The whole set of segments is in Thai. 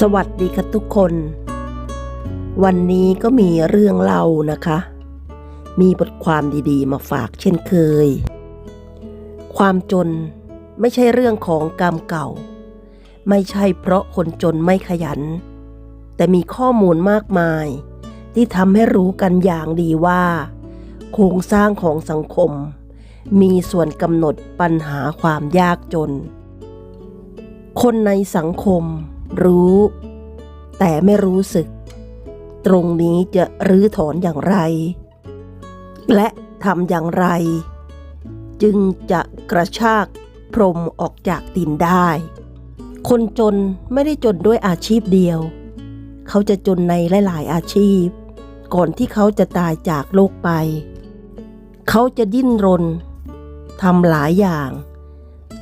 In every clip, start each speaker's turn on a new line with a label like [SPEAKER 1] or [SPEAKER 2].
[SPEAKER 1] สวัสดีค่ะทุกคน วันนี้ก็มีเรื่องเล่านะคะ มีบทความดีๆ มาฝากเช่นเคย ความจนไม่ใช่เรื่องของกรรมเก่า ไม่ใช่เพราะคนจนไม่ขยัน แต่มีข้อมูลมากมาย ที่ทำให้รู้กันอย่างดีว่า โครงสร้างของสังคม มีส่วนกำหนดปัญหาความยากจน คนในสังคม รู้ แต่ไม่รู้สึก ตรงนี้จะรื้อถอนอย่างไร และทำอย่างไร จึงจะกระชากพรมออกจากดินได้ คนจนไม่ได้จนด้วยอาชีพเดียว เขาจะจนในหลาย ๆ อาชีพ ก่อนที่เขาจะตายจากโลกไป เขาจะดิ้นรนทำหลายอย่าง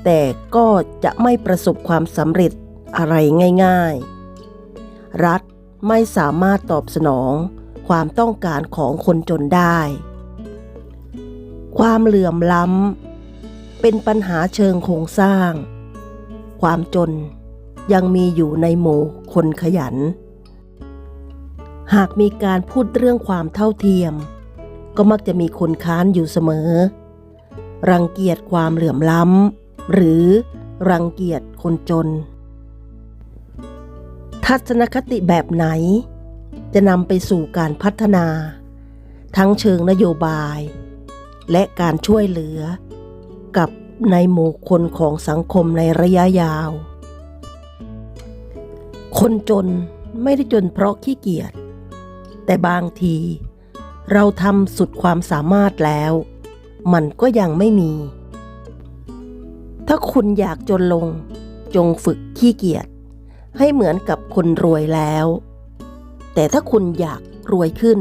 [SPEAKER 1] แต่ก็จะไม่ประสบความสำเร็จ อะไรง่าย ๆ รัฐไม่สามารถตอบสนองความต้องการของคนจนได้ ความเหลื่อมล้ำเป็นปัญหาเชิงโครงสร้าง ความจนยังมีอยู่ในหมู่คนขยัน หากมีการพูดเรื่องความเท่าเทียม ก็มักจะมีคนค้านอยู่เสมอ รังเกียจความเหลื่อมล้ำหรือรังเกียจคนจน ทัศนคติแบบไหน จะนำไปสู่การพัฒนา ทั้งเชิงนโยบาย และการช่วยเหลือ กับในหมู่คนของสังคมในระยะยาว คนจนไม่ได้จนเพราะขี้เกียจแต่บางที เราทำสุดความสามารถแล้ว มันก็ยังไม่มี ถ้าคุณอยากจนลงจงฝึกขี้เกียจ ให้เหมือนกับคนรวยแล้ว แต่ถ้าคุณอยากรวยขึ้น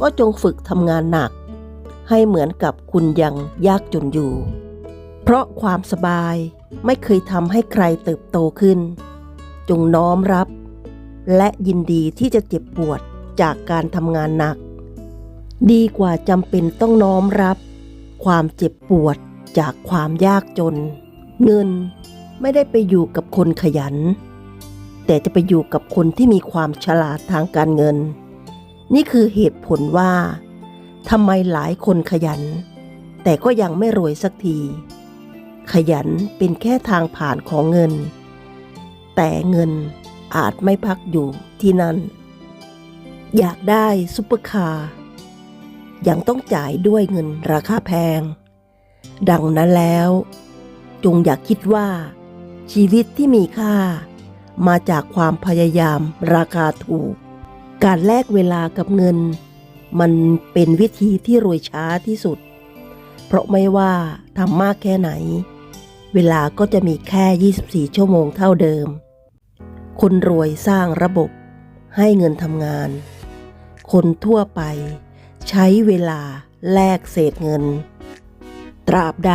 [SPEAKER 1] ก็จงฝึกทำงานหนัก ให้เหมือนกับคุณยังยากจนอยู่ เพราะความสบายไม่เคยทำให้ใครเติบโตขึ้น จงน้อมรับ และยินดีที่จะเจ็บปวดจากการทำงานหนัก ดีกว่าจำเป็นต้องน้อมรับ ความเจ็บปวดจากความยากจน เงินไม่ได้ไปอยู่กับคนขยัน แต่จะไปอยู่กับคนที่มีความฉลาดทางการเงิน นี่คือเหตุผลว่าทำไมหลายคนขยัน แต่ก็ยังไม่รวยสักที ขยันเป็นแค่ทางผ่านของเงิน แต่เงินอาจไม่พักอยู่ที่นั่น อยากได้ซุปเปอร์คาร์ยังต้องจ่ายด้วยเงินราคาแพง ดังนั้นแล้ว จงอย่าคิดว่าชีวิตที่มีค่า มาจากความพยายามราคาถูก การแลกเวลากับเงิน มันเป็นวิธีที่รวยช้าที่สุด เพราะไม่ว่าทำมากแค่ไหน เวลาก็จะมีแค่ 24 ชั่วโมงเท่าเดิม คนรวยสร้างระบบให้เงินทำงาน คนทั่วไปใช้เวลาแลกเศษเงิน ตราบใด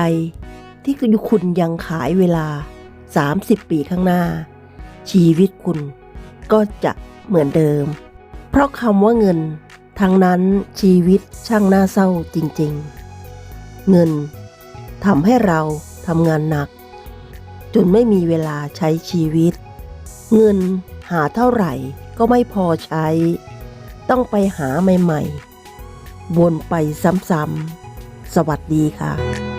[SPEAKER 1] ที่คุณยังขายเวลา 30 ปีข้างหน้า ชีวิตคุณก็จะเหมือนเดิม เพราะคำว่าเงิน ทั้งนั้นชีวิตช่างน่าเศร้าจริงๆ เงินทำให้เราทำงานหนัก จนไม่มีเวลาใช้ชีวิต เงินหาเท่าไหร่ก็ไม่พอใช้ ต้องไปหาใหม่ๆวนไปซ้ำๆสวัสดีค่ะ